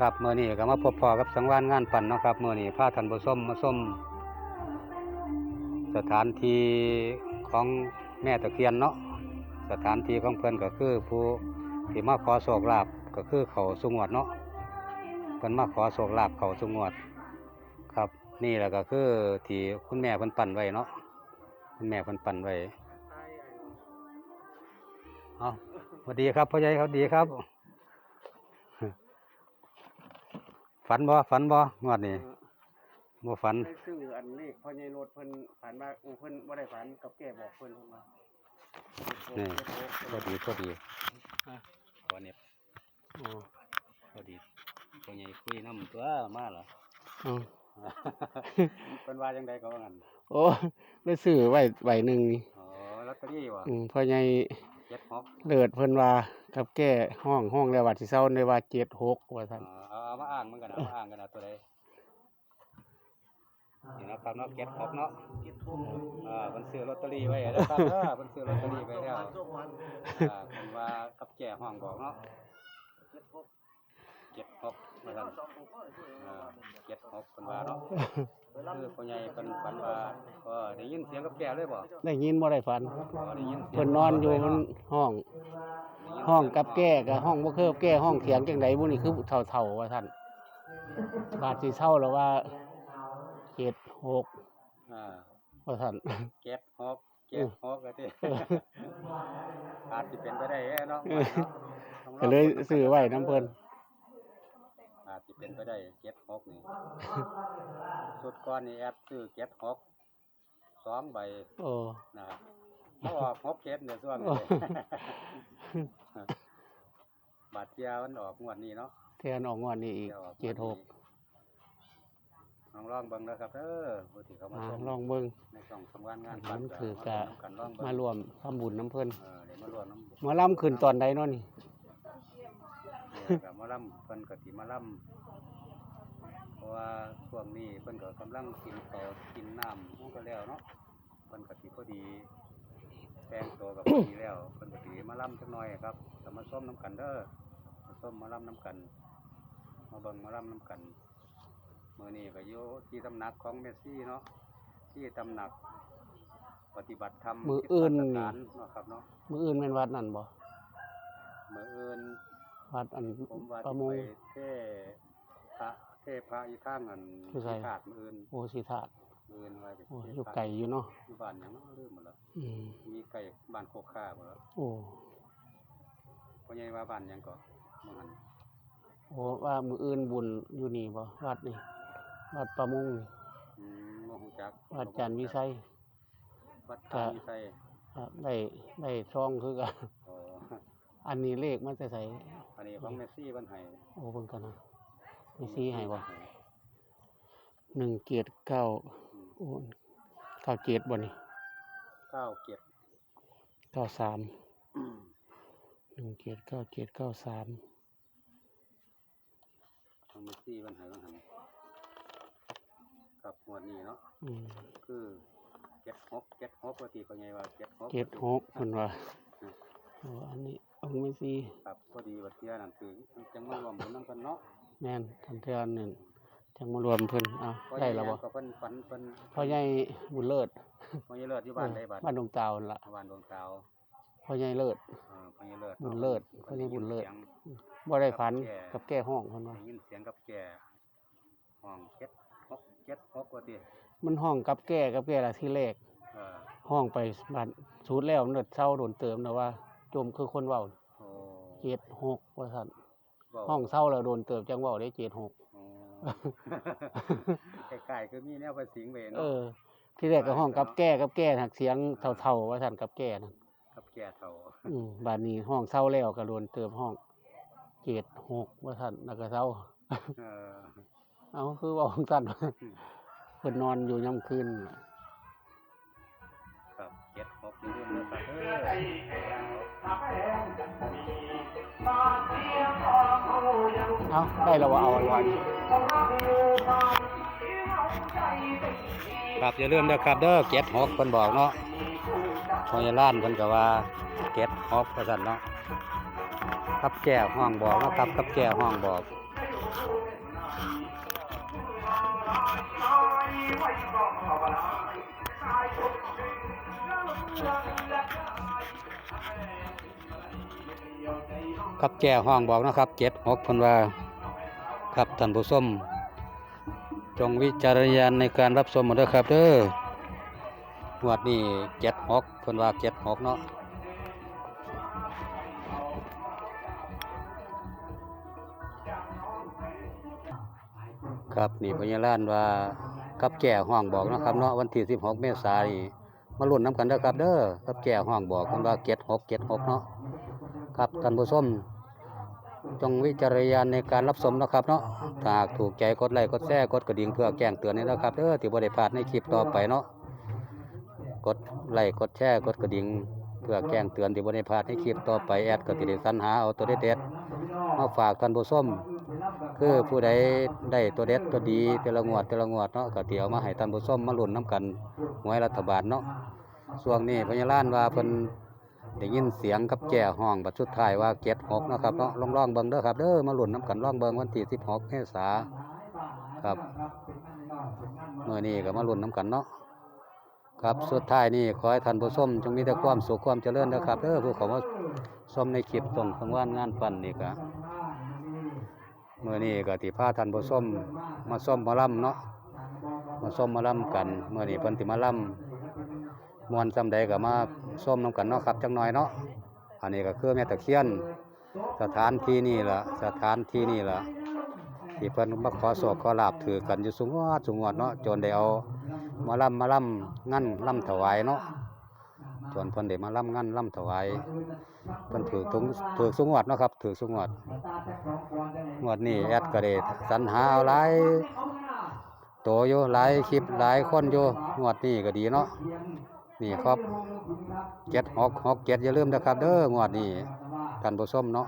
ครับเมื่อนี้ก็มาพบพอกับสังวานงานปั่นเนาะครับเมื่อนี้พาท่านผู้มมาชมสถานที่ของแม่ตะเคียนเนาะสถานที่ของเพิ่นก็คือผู้ที่มาขอโชคลาภก็คือเขาสุงวดเนาะเพิ่นมาขอโชคลาภเขาสุงวด ครับ นี่แหละก็คือที่คุณแม่เพิ่นปั่นไว้เนาะคุณแม่เพิ่นปั่นไว้เอาสวัสดีครับพ่อใหญ่ครับดีครับ ฝันบ่ฝันบ่งวดนี้บ่ฝัน ได้ซื้ออันเลขพ่อใหญ่รถเพิ่นฝันว่าอูเพิ่นบ่ได้ฝันกับแก่บอกเพิ่นเพิ่นว่านี่เจ็ดหกพอดีพอดีฮะขอเนี่ยโอ้พอดีตัวใหญ่คุยน้ำตัวมาเหรอ อืมเพิ่นว่าจังไดก็ว่างั้นโอ้ได้ซื้อไว้ใบหนึ่งนี่อ๋อลอตเตอรี่ว่ะอืมพ่อใหญ่เจ็ดหกเลิศเพิ่นว่ากับแก้ห้องห้องแล้วว่าสิเซาได้ว่าเจ็ดหกว่าอ๋ซั่นอเอา เอามาอ่านมันกันนะเอามาอ่านกันนะตัวใดนี่นะครับเนาะเจ็ดหกเนาะเจ็ดหกอ่าเพิ่นซื้อลอตเตอรี่ไว้แล้วครับเด้อเพิ่นซื้อลอตเตอรี่ไว้แล้วทุกวันอ่าเพิ่นว่ากับแก่ห้องบอกเนาะเจ็ดหกเจ็ดหกว่าซั่นสองหกก็ซื้ออ่าเจ็ดหกเพิ่นว่าเนาะคือพ่อใหญ่เพิ่นฝันว่าเออได้ยินเสียงกับแกเลยบ่ได้ยินบ่ได้ฝันอ๋อได้ยินเสียงเพิ่นนอนอยู่บนห้องได้ยิน ห้องกับแก้กับห้องบ่เคิบแก้ห้องเถียงจังไดบุนี่คือเท่าๆว่าซั่นบาดสิเซาแล้วว่าเจ็ดหกอ่าว่าซั่นเจ็ดหกเจ็ดหกก็ติอาจสิเป็นไปได้เอ้เนาะต้องรอก็เลยซื้อไว้น้ำเพิ่นอาจสิเป็นไปได้เจ็ดหกนี่สุดก่อนนี่แอดซื้อเจ็ดหกสองใบโอ้นะครับเขาออกหกเจ็ดเนี่ยส่วนนี้ บาดเจียวมันออกงวดนี้เนาะแทนออกงวดนี้อีกเดี๋ยวออกงวเจ็ดหกลองลองเบิ่งนะครับเด้อผู้ที่เขามาอ่าชมลองเบิ่งในช่องทำงานงานมันคือกะกันลองเบิ่งมารวมทำบุญน้ำเพิ่นเออเดี๋ยวมารวมน้ำหมาล่ำขึ้นตอนใดเนาะนี่เดี๋ยวกับมาล่ำเพิ่นก็สิมาล่ำเพราะว่าช่วงนี้เพิ่นก็กำลังกินข้าวกินน้ำมันก็แล้วเนาะเพิ่นก็สิพอดี แปลงตัวกับพอดีแล้วเพิ่นก็สิมาล่ำจักหน่อยครับก็มาส้มน้ำกันเด้อมาส้มมาล่ำน้ำกัน มาเบิ่งมาล่ำน้ำกันมื้อนี้ก็อยู่ที่ตำหนักของเมสซี่เนาะที่ตำหนัก ปฏิบัติธรรมมื้ออื่นที่นี่สถานเนาะครับเนาะมื้ออื่นเป็นวัดนั่นบ่มื้ออื่นวัดอันผมว่าประสิมไปงเทพระเทพระอีกข้างอันคือไสที่ขาดมื้ออื่นโอสิธาตุ เงินไว้โอ้ยอยู่ไก่อยู่เนาะบ้านยังเนาะลืมหมดแล้วมีไก่บ้านโคค่าหมดแล้วโอ้พ่อใหญ่ว่าบ้านยังก่อนมองหันโอ้ว่ามืออื่นบุญอยู่นี่บ่วัดนี่วัดประมงนี่อืมบ่ดจักวัดจันวิไสวัดจันวิไสับได้ได้ซองคือกันอ๋ออันนี้เลขมันจะใส่อันนี้ของเมสซี่วันไห้โอ้เบิ่งกันนะเมสซี่ไห้บ่หนึ่งเกียรติเก้า โอ้เก้าเจ็ดบ่นี่เก้าเก็บเก้าสามหนึ่งเกียรติเก้าเจ็ดเก้าสามของเมสซี่เพิ่นให้เพิ่นให้กับงวดนี้เนาะอืมคือเจ็ดหกเจ็ดหกปกติเขาไงว่าเจ็ดหกเจ็ดหกเพิ่นว่าโอ้อันนี้องค์ไม่ซีครับพอดีวัดเทียนั่นคือจังมารวมบุญนำกันเนาะแม่นทันเทือนหนึ่ง จังมารวมเพิ่นเอาพอได้ใหญ่แล้วบ่ก็เพิ่นฝันเพิ่นพ่อใหญ่บุญเลิศพอใหญ่เลิศอยู่บ้านใดบ้านบ้านดงตาวนั่นล่ะบ้านดวงตาวพ่อใหญ่เลิศเออพอใหญ่เลิศบุญเลิศพอใหญ่บุญเลิศสียงบ่ได้ฝันกับแก้ห้องเพิ่นว่าได้ยินเสียงกับแก่ห้องเจ็ดหกเจ็ดหกว่าติมันห้องกับแก้กับแก้ละที่แรกเออห้องไปบ้านสูดแล้วมันเนิดเศร้าโดนเติมนะว่าจมคือคนเว้าโอ้เจ็ดหกว่าซั่นเว้าห้องเศร้าแล้วโดนเติมจังเว้าได้เจ็ดหก โอ้ใกล้ๆคือมีแนวไปสิงเวเอเนาะอ ที่แรกก็ห้องกับแก้กับแก้หักเสียงเท่าๆว่าซั่นกับแก้นั่นกับแก่เฒ่าอืมบาดนี้ห้องเศร้าแล้วก็โดนเติมห้องเจ็ดหกว่าซั่นแล้วก็เศร้า เออ เอาคือเว่าของซั่นเพิ่นนอนอยู่ย่ํคืนน่ะครับเจ็ดหกอยู่เรื่องเด้อครับเออ เอาได้แล้วว่าเอาอันวันครับอย่าลืมนะครับเด้อเก็ดหกเพิ่นบอกเนาะพอยล้านเพิ่นก็ว่าเก็ดหกว่าซั่นเนาะกับแก้วห้องบอกนะครับกับแก้วห้องบอกครับแก่ห้องบอกนะครับเจ็ดหกเพิ่นว่า ครับท่านผู้ชมจงวิจารณญาณในการรับชมหมดด้อครับเด้องวดนี้เจ็ดหกเพิ่นว่าเจ็ดหกเนาะครับนี่พญาลานว่ากับแก่ห้องบอกนะครับเนาะวันที่สิบหกเมษายนมาลุ้นน้ำกันเด้อครับเด้อกับแก่ห้องบอกเพิ่นว่าเจ็ดหกเจ็ดหกเนาะครับท่านผู้ชม จงวิจารณญาณในการรับชมนะครับเนาะถ้าหากถูกใจกดไลค์กดแชร์กดกระดิ่งเพื่อแจ้งเตือนนี่นะครับเด้อที่บ่ได้พลาดในคลิปต่อไปเนาะกดไลค์กดแชร์กดกระดิ่งเพื่อแจ้งเตือนที่บ่ได้พลาดในคลิปต่อไปแอดก็สิได้สรรหาเอาตัวเด็ดๆมาฝากท่านผู้ชมคือผู้ใดได้ตัวเด็ดตัวดีแต่ละงวดแต่ละงวดเนาะก็สิเอามาให้ท่านผู้ชมมาลุ้นนํกันหวยรัฐบาลเนาะช่วงนี้พญาลานว่าเพิ่น ได้ยินเสียงกับแก่ห้องบัดสุดท้ายว่าเจ็ดหกนะครับเนาะลองลองเบิ่งเด้อครับเด้อมาหลุนน้ำกันลองเบิ่งวันที่สิบหกเมษาครับเมื่อนี้ก็มาหลุนน้ำกันเนาะครับสุดท้ายนี่ขอให้ท่านผู้ชมจงมีแต่ความสุขความเจริญนะครับเด้อผู้เขามาชมในคลิปส่งสังวานงานปั่นนี่ก็เมื่อนี้ก็ที่พาท่านผู้ชมมาส้มมาล่ำเนาะมาส้มมาล่ำกันเมื่อนี้เพิ่นสิมาล่ำ มวนจำใดก็มาส้มน้ำกันเนาะครับจังหน่อยเนาะอันนี้ก็คือแม่ตะเคียน สถานที่นี่ละสถานที่นี่ละที่เพิ่นมาขอโศกขอลาบถือกันอยู่สูงวดสูงวดเนาะจนได้เอามาล่ำมาล่ำงั้นล่ำถวายเนาะจนเพิ่นได้มาล่ำงั้นล่ำถวายเพิ่นถือถุงถือสูงวดเนาะครับถือสูงวดงวดนี้แอดก็ได้สรรหาเอาหลายโตอยู่หลายคลิปหลายคนอยู่งวดนี้ก็ดีเนาะ นี่ครับเจ็ดหกหกเจ็ดอย่าลืมนะครับเด้องวดนี้ท่านผู้ชมเนาะ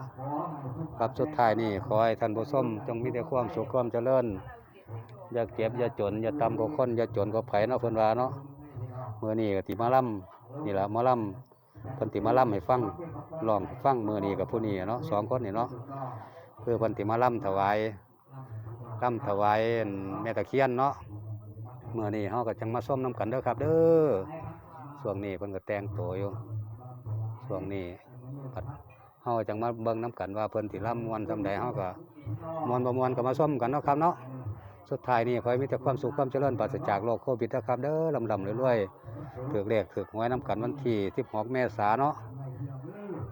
ครับสุดท้ายนี่ขอให้ท่านผู้ชมจงมีแต่ความสุขความเจริญอย่าเก็บอย่าจนอย่าต่ำกว่าคนอย่าจนกว่าไผเนาะเพิ่นว่าเนาะมื้อนี้ก็สิมาล่ำนี่ล่ะมาล่ำเพิ่นสิมาล่ำให้ฟังร้องฟังมื้อนี้กับผู้นี้เนาะสองคนนี่เนาะคือเพิ่นสิมาล่ำถวายล่ำถวายแม่ตะเคียนเนาะมื้อนี้เฮาก็จังมาส้มน้ำกันเด้อครับ เด้อ ช่วงนี้เพิ่นก็แต่งตัวอยู่ช่วงนี้ปัดเฮาจังมาเบิ่งน้กันว่าเพิ่นสิร่ำมวนซำใดเฮาก็มวนบ่มวนก็มาชมกันเนาะครับเนาะสุดท้ายนี้ขอให้มีแต่ความสุขความเจริญปราศจากโรคโควิดนะครับเด้อลำลำรวยๆถือเลขถือหวยน้กันวันที่16เมษาเนาะ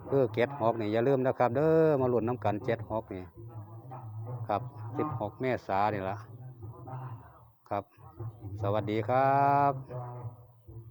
คือเก็ดหอกนี่อย่าลืมนะครับ เด้อมาหลุนน้กัน7 6นี่ครับ16เมษานี่ล่ะครับ สวัสดีครับ